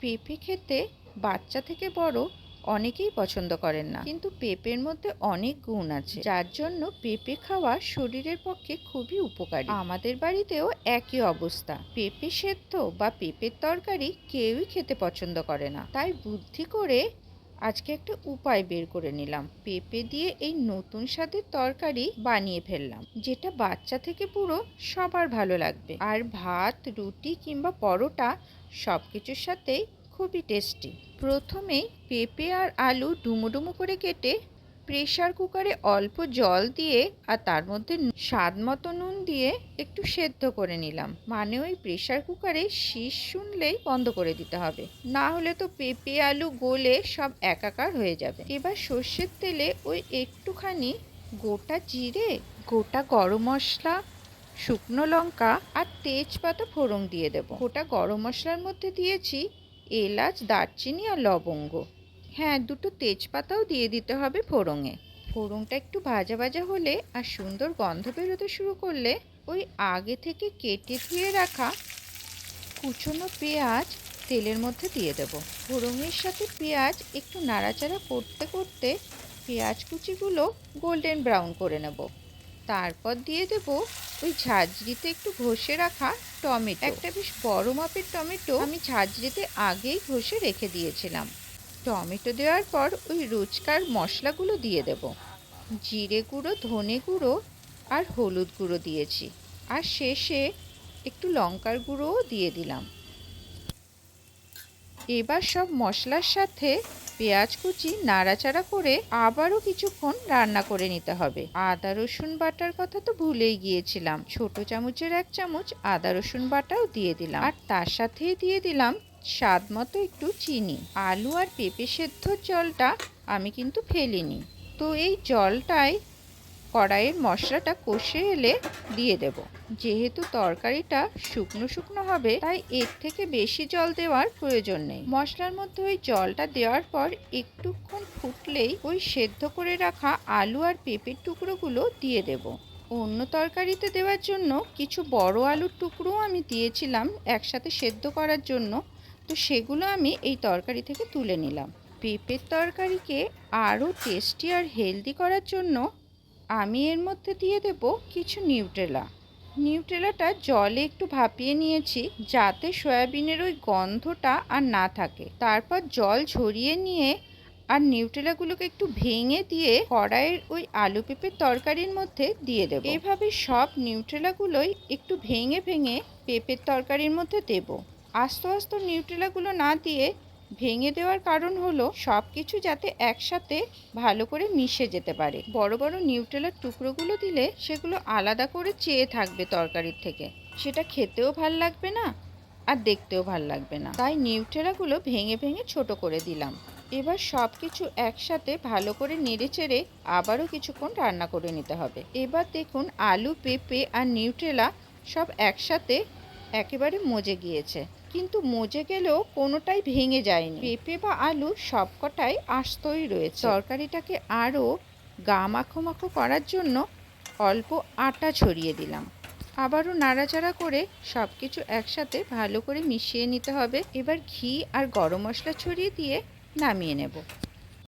পেঁপে খেতে বাচ্চা থেকে বড় অনেকেই পছন্দ করেন না। কিন্তু পেঁপের মধ্যে অনেক গুণ আছে, যার জন্য পেঁপে খাওয়া শরীরের পক্ষে খুবই উপকারী। আমাদের বাড়িতেও একই অবস্থা। পেঁপে সেদ্ধ বা পেঁপের তরকারি কেউই খেতে পছন্দ করে না। তাই বুদ্ধি করে আজকে একটা উপায় বের করে নিলাম। পেঁপে দিয়ে এই নতুন স্বাদের তরকারি বানিয়ে ফেললাম, যেটা বাচ্চা থেকে পুরো সবার ভালো লাগবে। আর ভাত, রুটি কিংবা পরোটা সব কিছুর সাথেই খুবই টেস্টি প্রথমেই পেঁপে আর আলু ডুমো করে কেটে প্রেশার কুকারে অল্প জল দিয়ে আর তার মধ্যে স্বাদ মতো নুন দিয়ে একটু সেদ্ধ করে নিলাম। মানে ওই প্রেশার কুকারে শীষ শুনলেই বন্ধ করে দিতে হবে। না হলে তো পেঁপে, আলু গলে সব একাকার হয়ে যাবে। এবার সর্ষের তেলে ওই একটুখানি গোটা জিরে, গোটা গরম মশলা শুকনো লঙ্কা আর তেজপাতা ফোড়ন দিয়ে দেব। গোটা গরম মশলার মধ্যে দিয়েছি এলাচ, দারচিনি আর লবঙ্গ। হ্যাঁ দুটো তেজপাতাও দিয়ে দিতে হবে ফোড়ঙে ফোড়নটা একটু ভাজা ভাজা হলে আর সুন্দর গন্ধ বেরোতে শুরু করলে ওই আগে থেকে কেটে ধুয়ে রাখা কুচনো পেঁয়াজ তেলের মধ্যে দিয়ে দেব। ফোড়নের সাথে পেঁয়াজ একটু নাড়াচাড়া করতে করতে পেঁয়াজ কুচিগুলো গোল্ডেন ব্রাউন করে নেব। তারপর দিয়ে দেব ওই ঝাঁঝরিতে একটু ঘষে রাখা টমেটো। একটা বেশ বড় মাপের টমেটো আমি ঝাঁঝরিতে আগেই ঘষে রেখে দিয়েছিলাম। টমেটো দেওয়ার পর ওই রোজকার মশলাগুলো দিয়ে দেব। জিরে গুঁড়ো, ধনে গুঁড়ো আর হলুদ গুঁড়ো দিয়েছি। আর শেষে একটু লঙ্কার গুঁড়োও দিয়ে দিলাম। এবার সব মশলার সাথে পেঁয়াজ কুচি নাড়াচাড়া করে আবারও কিছুক্ষণ রান্না করে নিতে হবে। আদা, রসুন বাটার কথা তো ভুলেই গিয়েছিলাম। ছোট চামচের এক চামচ আদা, রসুন বাটাও দিয়ে দিলাম। আর তার সাথেই দিয়ে দিলাম স্বাদ মতো একটু চিনি। আলু আর পেঁপে সেদ্ধর জলটা আমি কিন্তু ফেলিনি। তো এই জলটাই কড়াইয়ের মশলাটা কষে এলে দিয়ে দেব। যেহেতু তরকারিটা শুকনো শুকনো হবে, তাই এর থেকে বেশি জল দেওয়ার প্রয়োজন নেই। মশলার মধ্যে ওই জলটা দেওয়ার পর একটুক্ষণ ফুটলেই ওই সেদ্ধ করে রাখা আলু আর পেঁপের টুকরোগুলো দিয়ে দেব। অন্য তরকারিতে দেওয়ার জন্য কিছু বড় আলুর টুকরোও আমি দিয়েছিলাম একসাথে সেদ্ধ করার জন্য। তো সেগুলো আমি এই তরকারি থেকে তুলে নিলাম। পেঁপের তরকারিকে আরও টেস্টি আর হেলদি করার জন্য আমি এর মধ্যে দিয়ে দেব কিছু নিউট্রেলা নিউট্রেলাটা জলে একটু ভাপিয়ে নিয়েছি যাতে সয়াবিনের ওই গন্ধটা আর না থাকে। তারপর জল ঝরিয়ে নিয়ে আর নিউট্রেলাগুলোকে একটু ভেঙে দিয়ে কড়াইয়ের ওই আলু পেঁপের তরকারির মধ্যে দিয়ে দেবো। এভাবে সব নিউট্রেলাগুলোই একটু ভেঙে ভেঙে পেঁপের তরকারির মধ্যে দেব। আস্তে আস্তে নিউট্রেলাগুলো না দিয়ে ভেঙে দেওয়ার কারণ হলো সব কিছু যাতে একসাথে ভালো করে মিশে যেতে পারে। বড় বড় নিউট্রেলার টুকরোগুলো দিলে সেগুলো আলাদা করে চেয়ে থাকবে তরকারির থেকে। সেটা খেতেও ভালো লাগবে না আর দেখতেও ভালো লাগবে না। তাই নিউট্রেলাগুলো ভেঙে ভেঙে ছোট করে দিলাম। এবার সব কিছু একসাথে ভালো করে নেড়ে চেড়ে আবারও কিছুক্ষণ রান্না করে নিতে হবে। এবার দেখুন আলু, পেঁপে আর নিউট্রেলা সব একসাথে একেবারে মজে গিয়েছে। কিন্তু মজে গেলেও কোনোটাই ভেঙে যায়নি। পেঁপে বা আলু সবকটাই আস্তই রয়েছে। তরকারিটাকে আরও গা মাখো মাখো করার জন্য অল্প আটা ছড়িয়ে দিলাম। আবারও নাড়াচাড়া করে সব কিছু একসাথে ভালো করে মিশিয়ে নিতে হবে। এবার ঘি আর গরম মশলা ছড়িয়ে দিয়ে নামিয়ে নেব।